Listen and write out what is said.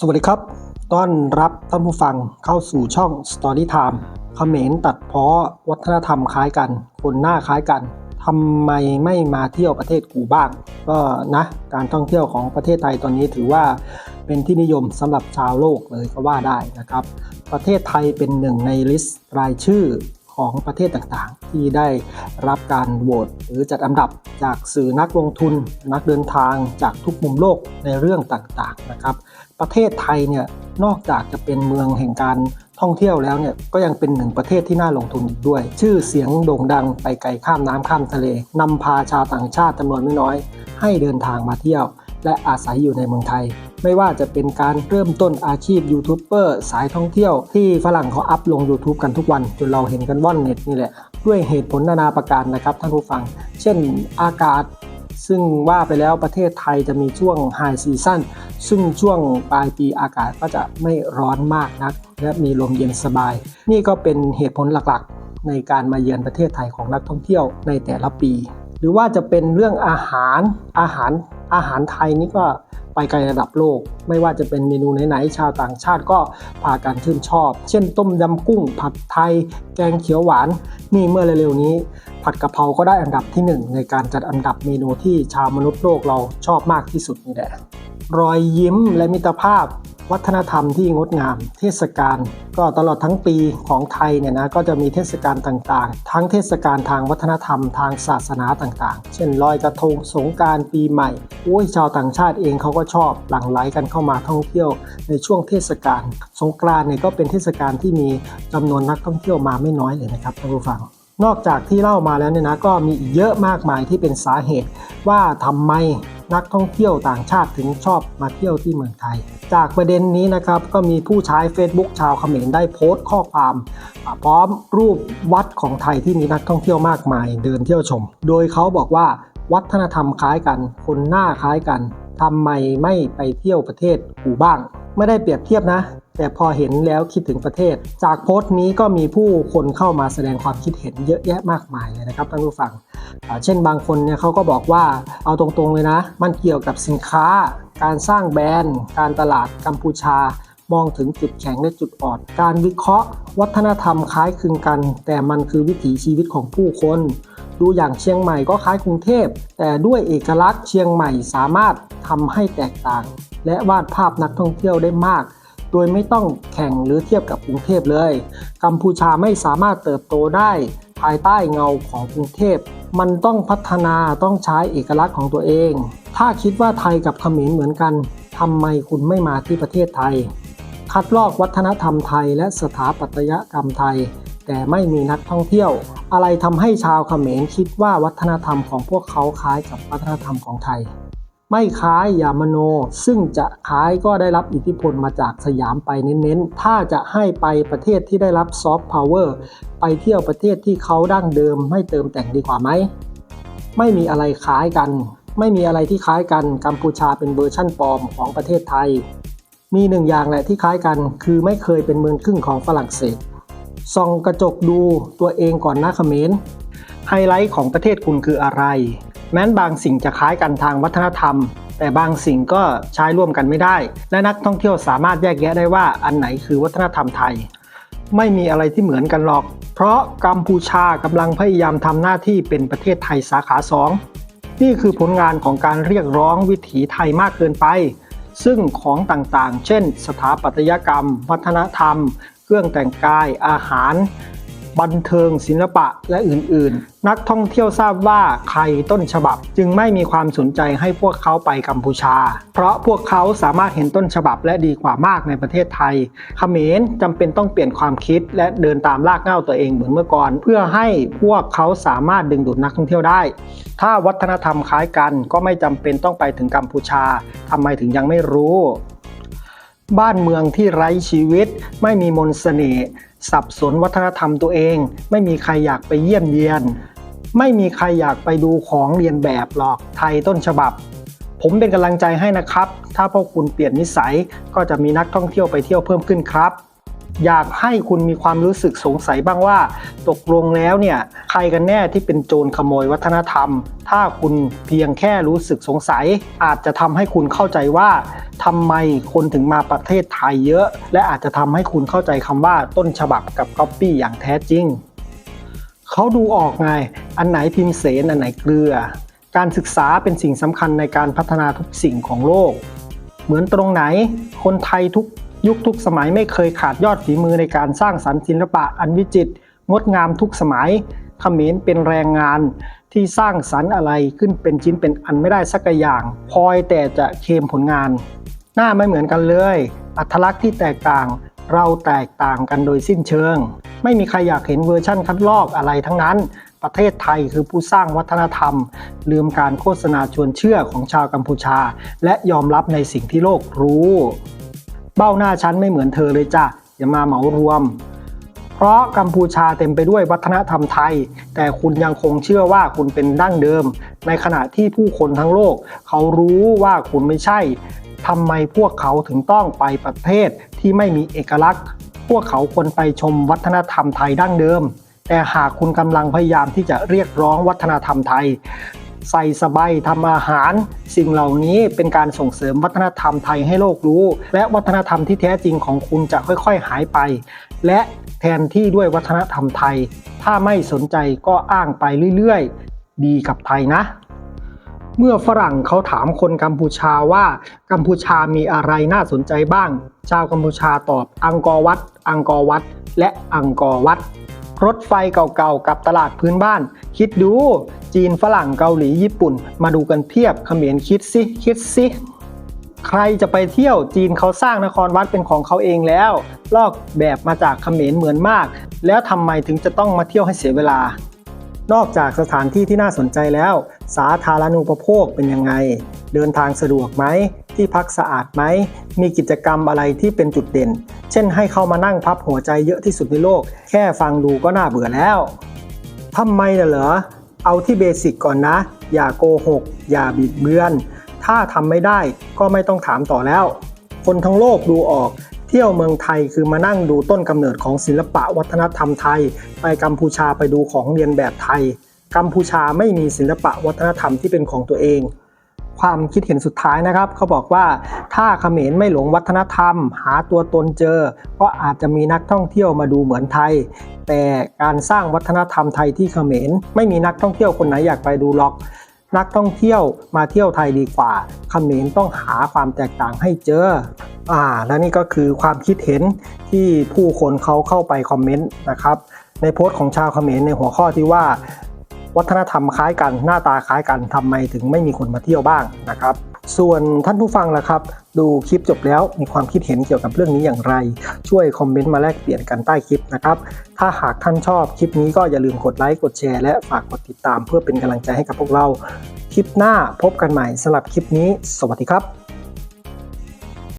สวัสดีครับ ต้อนรับท่านผู้ฟังเข้าสู่ช่อง Story Time เขมรตัดเพ้อวัฒนธรรมคล้ายกัน คนหน้าคล้ายกันทำไมไม่มาเที่ยวประเทศกูบ้าง ก็นะ การท่องเที่ยวของประเทศไทยตอนนี้ถือว่าเป็นที่นิยมสำหรับชาวโลกเลยก็ว่าได้นะครับ ประเทศไทยเป็นหนึ่งในลิสต์รายชื่อของประเทศต่างๆ ที่ได้รับการโหวตหรือจัดอันดับจากสื่อนักลงทุน นักเดินทางจากทุกมุมโลกในเรื่องต่างๆนะครับ ประเทศไทยเนี่ยนอกจากจะเป็นเมืองแห่งการท่องเที่ยวแล้วเนี่ยก็ยังเป็นหนึ่งประเทศที่น่าลงทุนอีกด้วย ชื่อเสียงโด่งดังไปไกลข้ามน้ำข้ามทะเลนำพาชาวต่างชาติจำนวนไม่น้อย ให้เดินทางมาเที่ยว และอาศัยอยู่ในเมืองไทย ไม่ว่าจะเป็นการเริ่มต้นอาชีพยูทูบเบอร์สายท่องเที่ยว ที่ฝรั่งเขาอัพลง YouTube กันทุกวันจนเราเห็นกันว่อนเน็ตนี่แหละด้วยเหตุผลนานาประการนะครับท่านผู้ฟัง เช่นอากาศ ซึ่งว่าไปแล้วประเทศไทยจะมีช่วงไฮซีซั่นซึ่งช่วงปลายปีอากาศก็จะไม่ร้อนมากนัก และมีลมเย็นสบาย นี่ก็เป็นเหตุผลหลักๆ ในการมาเยือนประเทศไทยของนักท่องเที่ยวในแต่ละปี หรือว่าจะเป็นเรื่องอาหารอาหารอาหารไทยนี่ก็ ไปไกลระดับโลก ไม่ว่าจะเป็นเมนูไหนๆชาวต่างชาติก็พากันชื่นชอบ เช่นต้มยำกุ้ง ผัดไทย แกงเขียวหวาน นี่เมื่อเร็วๆนี้ ผัดกะเพราก็ได้อันดับที่หนึ่งในการจัดอันดับเมนูที่ชาวมนุษย์โลกเราชอบมากที่สุดนี่แหละรอยยิ้มและมิตรภาพ วัฒนธรรมที่งดงาม เทศกาลก็ตลอดทั้งปีของไทยเนี่ยนะก็จะมีเทศกาลต่างๆ ทั้งเทศกาลทางวัฒนธรรมทางศาสนาต่างๆ เช่นลอยกระทงสงการปีใหม่โอ้ยชาวต่างชาติเองเขาก็ชอบหลั่งไหลกันเข้ามาท่องเที่ยว ในช่วงเทศกาลสงกรานต์เนี่ยก็เป็นเทศกาลที่มีจำนวนนักท่องเที่ยวมาไม่น้อยเลยนะครับท่านผู้ฟัง นอกจากที่เล่ามาแล้วเนี่ยนะก็มีอีกเยอะมากมายที่เป็นสาเหตุ ว่าทำไมนักท่องเที่ยวต่างชาติถึงชอบมาเที่ยวที่เมืองไทย จากประเด็นนี้นะครับก็มีผู้ใช้ Facebook ชาวเขมรได้โพสต์ข้อความอ่าพร้อมรูปวัดของไทยที่มีนักท่องเที่ยวมากมายเดินเที่ยวชม โดยเขาบอกว่าวัฒนธรรมคล้ายกัน คนหน้าคล้ายกันทำไมไม่ไปเที่ยวประเทศกูบ้าง ไม่ได้เปรียบเทียบนะ แต่พอเห็นแล้วคิดถึงประเทศ จากโพสต์นี้ก็มีผู้คนเข้ามาแสดงความคิดเห็นเยอะแยะมากมายเลยนะครับท่านผู้ฟัง เช่นบางคนเนี่ยเขาก็บอกว่าเอาตรงๆเลยนะ มันเกี่ยวกับสินค้า การสร้างแบรนด์ การตลาดกัมพูชามองถึงจุดแข็งและจุดอ่อน การวิเคราะห์ วัฒนธรรมคล้ายคลึงกัน แต่มันคือวิถีชีวิตของผู้คน ดูอย่างเชียงใหม่ก็คล้ายกรุงเทพ แต่ด้วยเอกลักษณ์เชียงใหม่สามารถทำให้แตกต่าง และวาดภาพนักท่องเที่ยวได้มาก โดยไม่ต้องแข่งหรือเทียบกับกรุงเทพเลย กัมพูชาไม่สามารถเติบโตได้ภายใต้เงาของกรุงเทพ มันต้องพัฒนาต้องใช้เอกลักษณ์ของตัวเอง ถ้าคิดว่าไทยกับเขมรเหมือนกันทำไมคุณไม่มาที่ประเทศไทย คัดลอกวัฒนธรรมไทยและสถาปัตยกรรมไทย แต่ไม่มีนักท่องเที่ยว อะไรทำให้ชาวเขมรคิดว่าวัฒนธรรมของพวกเขาคล้ายกับวัฒนธรรมของไทย ไม่คล้ายอย่ามโน ซึ่งจะคล้ายก็ได้รับอิทธิพลมาจากสยามไปเน้นๆ ถ้าจะให้ไปประเทศที่ได้รับซอฟต์พาวเวอร์ไปเที่ยวประเทศที่เขาดั้งเดิมไม่เติมแต่งดีกว่าไหม ไม่มีอะไรคล้ายกัน ไม่มีอะไรที่คล้ายกัน กัมพูชาเป็นเวอร์ชั่นปลอมของประเทศไทย มีหนึ่งอย่างแหละที่คล้ายกัน คือไม่เคยเป็นเมืองครึ่งของฝรั่งเศส ส่องกระจกดูตัวเองก่อนนะเขมรไฮไลท์ของประเทศคุณคืออะไร แม้นบางสิ่งจะคล้ายกันทางวัฒนธรรม แต่บางสิ่งก็ใช้ร่วมกันไม่ได้ และนักท่องเที่ยวสามารถแยกแยะได้ว่าอันไหนคือวัฒนธรรมไทย ไม่มีอะไรที่เหมือนกันหรอก เพราะกัมพูชากำลังพยายามทำหน้าที่เป็นประเทศไทยสาขาสองนี่คือผลงานของการเรียกร้องวิถีไทยมากเกินไป ซึ่งของต่างๆ เช่น สถาปัตยกรรม วัฒนธรรม เครื่องแต่งกาย อาหาร บันเทิงศิลปะและอื่นๆ นักท่องเที่ยวทราบว่าใครต้นฉบับ จึงไม่มีความสนใจให้พวกเขาไปกัมพูชา เพราะพวกเขาสามารถเห็นต้นฉบับและดีกว่ามากในประเทศไทยเขมรจำเป็นต้องเปลี่ยนความคิดและเดินตามลากเหง้าตัวเองเหมือนเมื่อก่อน เพื่อให้พวกเขาสามารถดึงดูดนักท่องเที่ยวได้ ถ้าวัฒนธรรมคล้ายกันก็ไม่จำเป็นต้องไปถึงกัมพูชาทำไมถึงยังไม่รู้ บ้านเมืองที่ไร้ชีวิต ไม่มีมนต์เสน่ห์สับสนวัฒนธรรมตัวเอง ไม่มีใครอยากไปเยี่ยมเยียน ไม่มีใครอยากไปดูของเรียนแบบหรอกไทยต้นฉบับ ผมเป็นกำลังใจให้นะครับ ถ้าพวกคุณเปลี่ยนนิสัยก็จะมีนักท่องเที่ยวไปเที่ยวเพิ่มขึ้นครับ อยากให้คุณมีความรู้สึกสงสัยบ้างว่า ตกลงแล้วเนี่ยใครกันแน่ที่เป็นโจรขโมยวัฒนธรรม ถ้าคุณเพียงแค่รู้สึกสงสัย อาจจะทำให้คุณเข้าใจว่าทำไมคนถึงมาประเทศไทยเยอะ และอาจจะทำให้คุณเข้าใจคำว่าต้นฉบับกับก๊อปปี้อย่างแท้จริงเขาดูออกไง อันไหนพิมพ์เสน อันไหนเกลือ การศึกษาเป็นสิ่งสำคัญในการพัฒนาทุกสิ่งของโลก เหมือนตรงไหน คนไทยทุก ยุคทุกสมัยไม่เคยขาดยอดฝีมือในการสร้างสรรค์ศิลปะอันวิจิตรงดงามทุกสมัยเขมรเป็นแรงงานที่สร้างสรรค์อะไรขึ้นเป็นชิ้นเป็นอันไม่ได้สักอย่างพลอยแต่จะเคมผลงาน หน้าไม่เหมือนกันเลย อัตลักษณ์ที่แตกต่าง เราแตกต่างกันโดยสิ้นเชิง ไม่มีใครอยากเห็นเวอร์ชั่นคัดลอกอะไรทั้งนั้น ประเทศไทยคือผู้สร้างวัฒนธรรม ลืมการโฆษณาชวนเชื่อของชาวกัมพูชา และยอมรับในสิ่งที่โลกรู้ เบ้าหน้าฉันไม่เหมือนเธอเลยจ้ะอย่ามาเหมารวม เพราะกัมพูชาเต็มไปด้วยวัฒนธรรมไทย แต่คุณยังคงเชื่อว่าคุณเป็นดั้งเดิม ในขณะที่ผู้คนทั้งโลก เขารู้ว่าคุณไม่ใช่ทำไมพวกเขาถึงต้องไปประเทศที่ไม่มีเอกลักษณ์ พวกเขาควรไปชมวัฒนธรรมไทยดั้งเดิม แต่หากคุณกำลังพยายามที่จะเรียกร้องวัฒนธรรมไทย ใส่สบายทำอาหาร สิ่งเหล่านี้เป็นการส่งเสริมวัฒนธรรมไทยให้โลกรู้ และวัฒนธรรมที่แท้จริงของคุณจะค่อยๆหายไป และแทนที่ด้วยวัฒนธรรมไทย ถ้าไม่สนใจก็อ้างไปเรื่อยๆ ดีกับไทยนะ เมื่อฝรั่งเขาถามคนกัมพูชาว่ากัมพูชามีอะไรน่าสนใจบ้าง ชาวกัมพูชาตอบอังกอร์วัด อังกอร์วัด และอังกอร์วัด รถไฟเก่าๆ กับตลาดพื้นบ้าน คิดดู จีนฝรั่งเกาหลีญี่ปุ่น มาดูกันเพียบเขมรคิดสิคิดสิใครจะไปเที่ยวจีนเขาสร้างนครวัดเป็นของเขาเองแล้ว ลอกแบบมาจากเขมรเหมือนมาก แล้วทำไมถึงจะต้องมาเที่ยวให้เสียเวลา นอกจากสถานที่ที่น่าสนใจแล้ว สาธารณูปโภคเป็นยังไง เดินทางสะดวกไหม ที่พักสะอาดไหม มีกิจกรรมอะไรที่เป็นจุดเด่น เช่นให้เข้ามานั่งพับหัวใจเยอะที่สุดในโลก แค่ฟังดูก็น่าเบื่อแล้วทำไมน่ะเหรอ เอาที่เบสิกก่อนนะ อย่าโกหก อย่าบิดเบือน ถ้าทำไม่ได้ก็ไม่ต้องถามต่อแล้ว คนทั้งโลกดูออก เที่ยวเมืองไทยคือมานั่งดูต้นกำเนิดของศิลปะวัฒนธรรมไทย ไปกัมพูชาไปดูของเรียนแบบไทย กัมพูชาไม่มีศิลปะวัฒนธรรมที่เป็นของตัวเอง ความคิดเห็นสุดท้ายนะครับ เขาบอกว่าถ้าเขมรไม่หลงวัฒนธรรม หาตัวตนเจอ ก็อาจจะมีนักท่องเที่ยวมาดูเหมือนไทย แต่การสร้างวัฒนธรรมไทยที่เขมร ไม่มีนักท่องเที่ยวคนไหนอยากไปดูหรอกนักท่องเที่ยวมาเที่ยวไทยดีกว่าเขมรต้องหาความแตกต่างให้เจอ อ่าและนี่ก็คือความคิดเห็นที่ผู้คนเขาเข้าไปคอมเมนต์นะครับ ในโพสต์ของชาวเขมรในหัวข้อที่ว่า วัฒนธรรมคล้ายกันหน้าตาคล้ายกันทำไมถึงไม่มีคนมาเที่ยวบ้างนะครับ ส่วนท่านผู้ฟังล่ะครับ ดูคลิปจบแล้วมีความคิดเห็นเกี่ยวกับเรื่องนี้อย่างไร ช่วยคอมเมนต์มาแลกเปลี่ยนกันใต้คลิปนะครับ ถ้าหากท่านชอบคลิปนี้ก็อย่าลืมกดไลค์กดแชร์และฝากกดติดตามเพื่อเป็นกำลังใจให้กับพวกเราคลิปหน้าพบกันใหม่สำหรับคลิปนี้ สวัสดีครับ